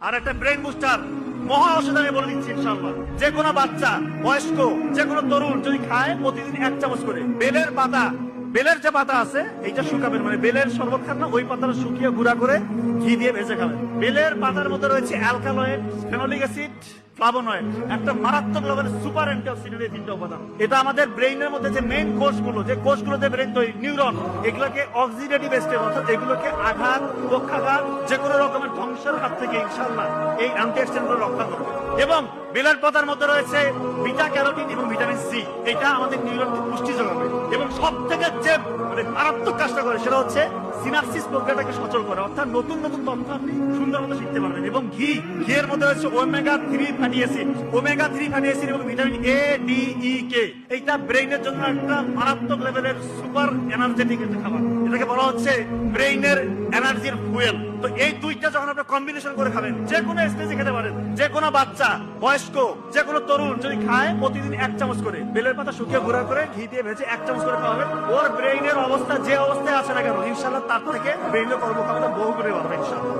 আর একটা brain booster মহা আমি বলে দিচ্ছি ইনশাল্লাহ যে কোনো বাচ্চা, বয়স্ক, যে কোনো তরুণ যদি খায় প্রতিদিন এক চামচ করে। বেলের পাতা, বেলের যে পাতা আছে, এইটা শুকাবেন মানে বেলের শরবত খান না, ওই পাতাটা শুকিয়ে গুঁড়া করে ঘি দিয়ে ভেজে খাবেন। বেলের পাতার মধ্যে রয়েছে অ্যালকালয়েড, ফেনোলিক অ্যাসিড এটা আমাদের ব্রেইনের মধ্যে যে মেইন কোষগুলো, যে কোষগুলো যে ব্রেন তৈরি নিউরন এগুলোকে অক্সিডেটিভ স্টেট অর্থাৎ এগুলোকে আঘাত পক্ষাঘাত যে রকমের ধ্বংসের হাত থেকে ইনশাল্লাহ এই অ্যান্টিঅক্সিডেন্ট রক্ষা করবে। এবং বেলের পাতার মধ্যে রয়েছে বিটা ক্যারোটিন এবং ভিটামিন সি। এটা আমাদের নিউরনকে পুষ্টি যোগাবে। এবং সব থেকে যে মানে মারাত্মক কাজটা করে সেটা হচ্ছে সিনাপসিস প্রক্রিয়াটাকে সচল করে। অর্থাৎ নতুন নতুন তথ্য আপনি সুন্দর মতো শিখতে পারবেন। এবং ঘি মধ্যে রয়েছে omega three fatty acid omega three fatty acid এবং vitamin A D E K এইটা ব্রেইনের জন্য একটা মারাত্মক লেভেলের সুপার এনার্জেটিক একটা খাবার। এটাকে বলা হচ্ছে ব্রেইনের এনার্জির ফুয়েল তো এই দুইটা যখন আপনি কম্বিনেশন করে খাবেন যে কোনো স্টেজে খেতে পারেন যে কোনো বাচ্চা, বয়স্ক যে কোনো তরুণ যদি খায়, প্রতিদিন এক চামচ করে বেলের পাতা শুকিয়ে ঘোরা করে ঘি দিয়ে ভেজে এক চামচ করে খাওয়াবেন ওর ব্রেইনের অবস্থা যে অবস্থায় আছে না কেন ইনশাল্লাহ তার থেকে ব্রেইনের কর্মক্ষমতা বহু করে বাড়বে ইনশাল্লাহ